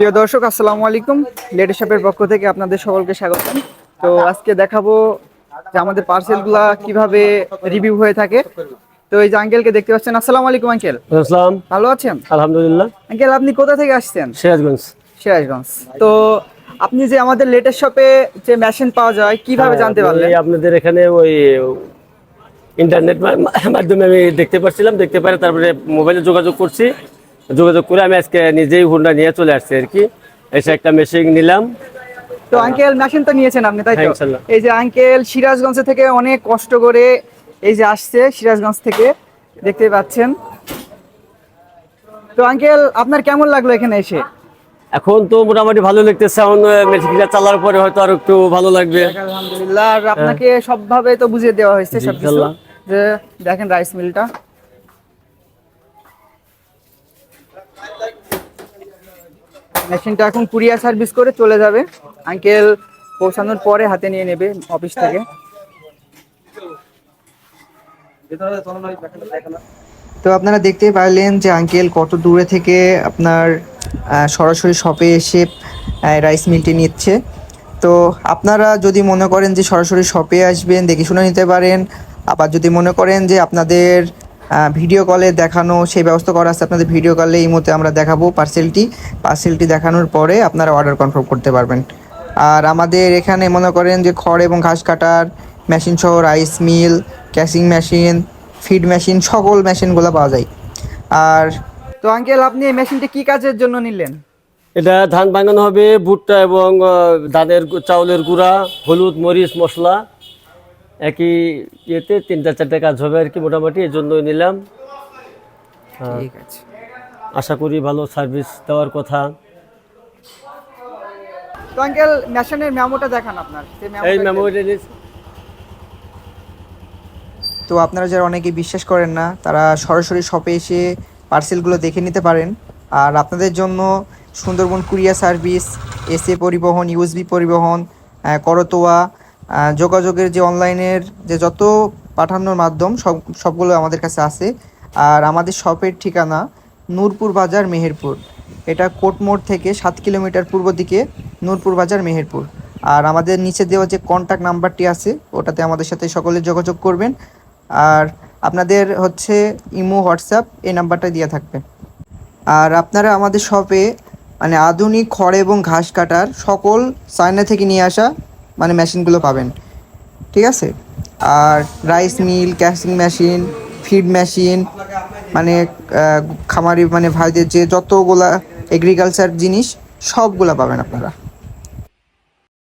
প্রিয় দর্শক আসসালামু আলাইকুম। লেটেস্ট শপের পক্ষ থেকে আপনাদের সকলকে স্বাগত। তো আজকে দেখাবো যে আমাদের পার্সেলগুলা কীভাবে রিভিউ হয়ে থাকে। তো এই যে আঙ্কেলকে দেখতে পাচ্ছেন। আসসালামু আলাইকুম আঙ্কেল। আসসালাম। ভালো আছেন? আলহামদুলিল্লাহ। আঙ্কেল আপনি কোথা থেকে আসছেন? সিরাজগঞ্জ। সিরাজগঞ্জ। তো আপনি যে আমাদের লেটেস্ট শপে যে মেশিন পাওয়া যায় কীভাবে হ্যাঁ, জানতে পারলেন? আপনাদের এখানে ওই ইন্টারনেট মাধ্যমে আমি দেখতে পাচ্ছিলাম দেখতে পারে তারপরে মোবাইলে যোগাযোগ করছি। যোগাযোগ করে আমি আজকে নিজেই হুন্ডা নিয়ে চলে আসছি আর কি। এসে একটা মেশিন নিলাম। তো আঙ্কেল মেশিন তো নিয়েছেন আপনি তাই হ্যাঁ, তো এই যে আঙ্কেল সিরাজগঞ্জ থেকে অনেক কষ্ট করে এই যে আসছে সিরাজগঞ্জ থেকে দেখতে পাচ্ছেন। তো আঙ্কেল আপনার কেমন লাগল এখানে এসে? এখন তো মোটামুটি ভালো লাগতেছে এখন মেশিনটা চালার পরে হয়তো আর একটু ভালো লাগবে। আলহামদুলিল্লাহ আর আপনাকে সবভাবে তো বুঝিয়ে দেওয়া হয়েছে সবকিছু। যে দেখেন রাইস মিলটা মেশিনটা এখন কুরিয়ার সার্ভিস করে চলে যাবে। আঙ্কেল পৌঁছানোর পরে হাতে নিয়ে নেবে অফিস থেকে। তো আপনারা দেখতেই পারলেন যে আঙ্কেল কত দূরে থেকে আপনার সরাসরি শপে এসে রাইস মিলটি নিচ্ছে। তো আপনারা যদি মনে করেন যে সরাসরি শপে আসবেন, দেখে শুনে নিতে পারেন। আবার যদি মনে করেন যে আপনাদের ভিডিও কলে দেখানো, সেই ব্যবস্থা করা আছে আপনাদের ভিডিও কলে এই মুহূর্তে আমরা দেখাবো পার্সেলটি পার্সেলটি দেখানোর পরে আপনারা অর্ডার কনফার্ম করতে পারবেন। আর আমাদের এখানে মনে করেন যে খড় এবং ঘাস কাটার মেশিন সহ রাইস মিল ক্যাশিং মেশিন ফিড মেশিন সকল মেশিনগুলো পাওয়া যায়। আর তো আঙ্কেল আপনি এই মেশিনটি কি কাজের জন্য নিলেন? এটা ধান বানানো হবে, ভুট্টা এবং ধানের চাউলের গুঁড়া, হলুদ, মরিচ, মশলা। একই ইয়েতে তিনটা চারটে কাজ হবে আর কি মোটামুটি এই জন্যই নিলাম। হ্যাঁ, ঠিক আছে। আশা করি ভালো সার্ভিস দেওয়ার কথা। তো আঙ্কেল মেশিনের মেমোটা দেখান আপনার। এই মেমোটা তো আপনারা যারা অনেকে বিশ্বাস করেন না তারা সরাসরি শপে এসে পার্সেলগুলো দেখে নিতে পারেন। আর আপনাদের জন্য Sundarban courier service SA Paribahan USB Paribahan Karatoya যোগাযোগের যে অনলাইনের যে যত পাঠানোর মাধ্যম, সব, সবগুলো আমাদের কাছে আছে। আর আমাদের শপের ঠিকানা নূরপুর বাজার মেহেরপুর। এটা কোটমোড় থেকে সাত কিলোমিটার পূর্ব দিকে নূরপুর বাজার মেহেরপুর। আর আমাদের নিচে দেওয়া যে কন্ট্যাক্ট নাম্বারটি আছে, ওটাতে আমাদের সাথে সকলে যোগাযোগ করবেন। আর আপনাদের হচ্ছে ইমো, হোয়াটসঅ্যাপ, এই নাম্বারটা দিয়ে থাকবে। আর আপনারা আমাদের শপে মানে আধুনিক খড় এবং ঘাস কাটার সকল চায়না থেকে নিয়ে আসা মানে মেশিনগুলো পাবেন। ঠিক আছে? আর রাইস মিল, ক্যাশিং মেশিন, ফিড মেশিন মানে খামারি মানে ভাইদের যে যতগুলা এগ্রিকালচার জিনিস, সবগুলা পাবেন আপনারা।